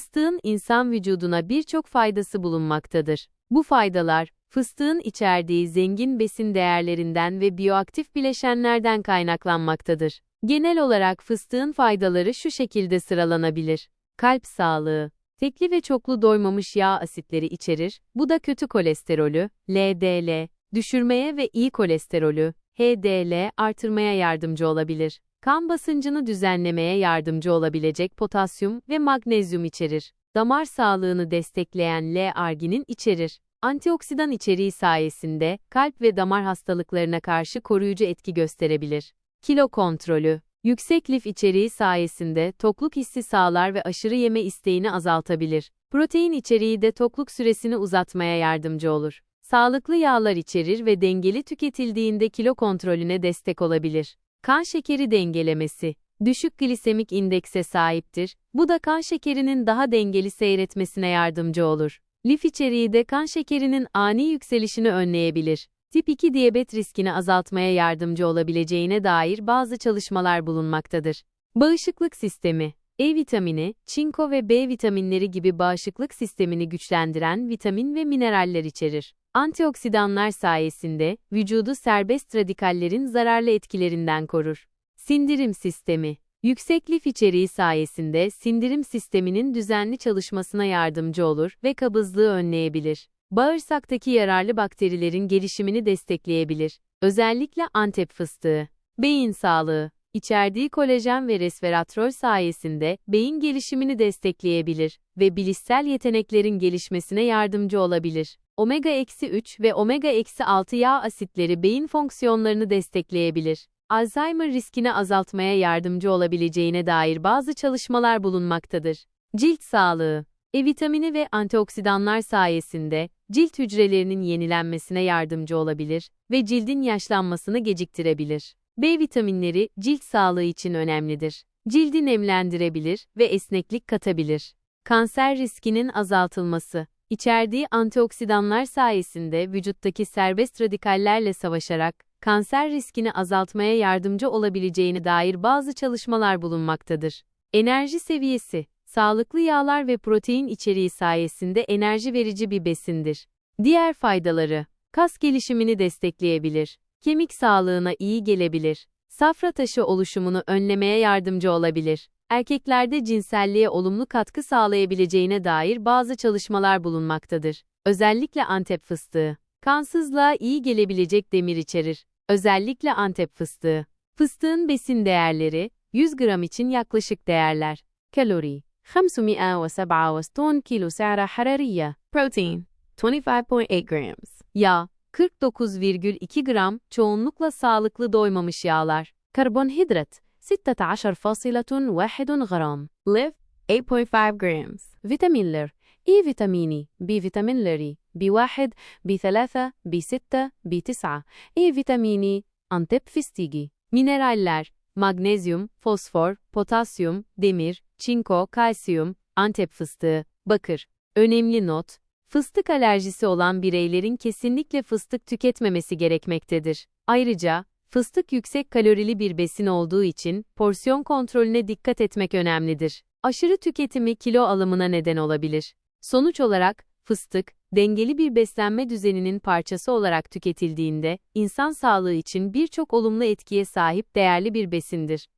Fıstığın insan vücuduna birçok faydası bulunmaktadır. Bu faydalar, fıstığın içerdiği zengin besin değerlerinden ve biyoaktif bileşenlerden kaynaklanmaktadır. Genel olarak fıstığın faydaları şu şekilde sıralanabilir. Kalp sağlığı, tekli ve çoklu doymamış yağ asitleri içerir, bu da kötü kolesterolü, LDL, düşürmeye ve iyi kolesterolü, HDL, artırmaya yardımcı olabilir. Kan basıncını düzenlemeye yardımcı olabilecek potasyum ve magnezyum içerir. Damar sağlığını destekleyen L-arginin içerir. Antioksidan içeriği sayesinde kalp ve damar hastalıklarına karşı koruyucu etki gösterebilir. Kilo kontrolü Yüksek lif içeriği sayesinde tokluk hissi sağlar ve aşırı yeme isteğini azaltabilir. Protein içeriği de tokluk süresini uzatmaya yardımcı olur. Sağlıklı yağlar içerir ve dengeli tüketildiğinde kilo kontrolüne destek olabilir. Kan şekeri dengelemesi. Düşük glisemik indekse sahiptir. Bu da kan şekerinin daha dengeli seyretmesine yardımcı olur. Lif içeriği de kan şekerinin ani yükselişini önleyebilir. Tip 2 diyabet riskini azaltmaya yardımcı olabileceğine dair bazı çalışmalar bulunmaktadır. Bağışıklık sistemi E vitamini, çinko ve B vitaminleri gibi bağışıklık sistemini güçlendiren vitamin ve mineraller içerir. Antioksidanlar sayesinde vücudu serbest radikallerin zararlı etkilerinden korur. Sindirim sistemi Yüksek lif içeriği sayesinde sindirim sisteminin düzenli çalışmasına yardımcı olur ve kabızlığı önleyebilir. Bağırsaktaki yararlı bakterilerin gelişimini destekleyebilir. Özellikle Antep fıstığı. Beyin sağlığı. İçerdiği kolajen ve resveratrol sayesinde beyin gelişimini destekleyebilir ve bilişsel yeteneklerin gelişmesine yardımcı olabilir. Omega-3 ve omega-6 yağ asitleri beyin fonksiyonlarını destekleyebilir. Alzheimer riskini azaltmaya yardımcı olabileceğine dair bazı çalışmalar bulunmaktadır. Cilt sağlığı E vitamini ve antioksidanlar sayesinde cilt hücrelerinin yenilenmesine yardımcı olabilir ve cildin yaşlanmasını geciktirebilir. B vitaminleri cilt sağlığı için önemlidir. Cildi nemlendirebilir ve esneklik katabilir. Kanser riskinin azaltılması İçerdiği antioksidanlar sayesinde vücuttaki serbest radikallerle savaşarak kanser riskini azaltmaya yardımcı olabileceğine dair bazı çalışmalar bulunmaktadır. Enerji seviyesi Sağlıklı yağlar ve protein içeriği sayesinde enerji verici bir besindir. Diğer faydaları Kas gelişimini destekleyebilir Kemik sağlığına iyi gelebilir. Safra taşı oluşumunu önlemeye yardımcı olabilir. Erkeklerde cinselliğe olumlu katkı sağlayabileceğine dair bazı çalışmalar bulunmaktadır. Özellikle Antep fıstığı. Kansızlığa iyi gelebilecek demir içerir. Özellikle Antep fıstığı. Fıstığın besin değerleri 100 gram için yaklaşık değerler. Kalori 567 kilo سعرة حرارية. Protein 25.8 grams. Yağ 49,2 gram, çoğunlukla sağlıklı doymamış yağlar. Karbonhidrat 16.1 gram. Lif 8.5 grams. Vitaminler E vitamini, B vitaminleri, B1, B3, B6, B9. E vitamini, Antep fıstığı. Mineraller magnezyum, fosfor, potasyum, demir, çinko, kalsiyum, Antep fıstığı, bakır. Önemli not, fıstık alerjisi olan bireylerin kesinlikle fıstık tüketmemesi gerekmektedir. Ayrıca, fıstık yüksek kalorili bir besin olduğu için porsiyon kontrolüne dikkat etmek önemlidir. Aşırı tüketimi kilo alımına neden olabilir. Sonuç olarak, fıstık, dengeli bir beslenme düzeninin parçası olarak tüketildiğinde, insan sağlığı için birçok olumlu etkiye sahip değerli bir besindir.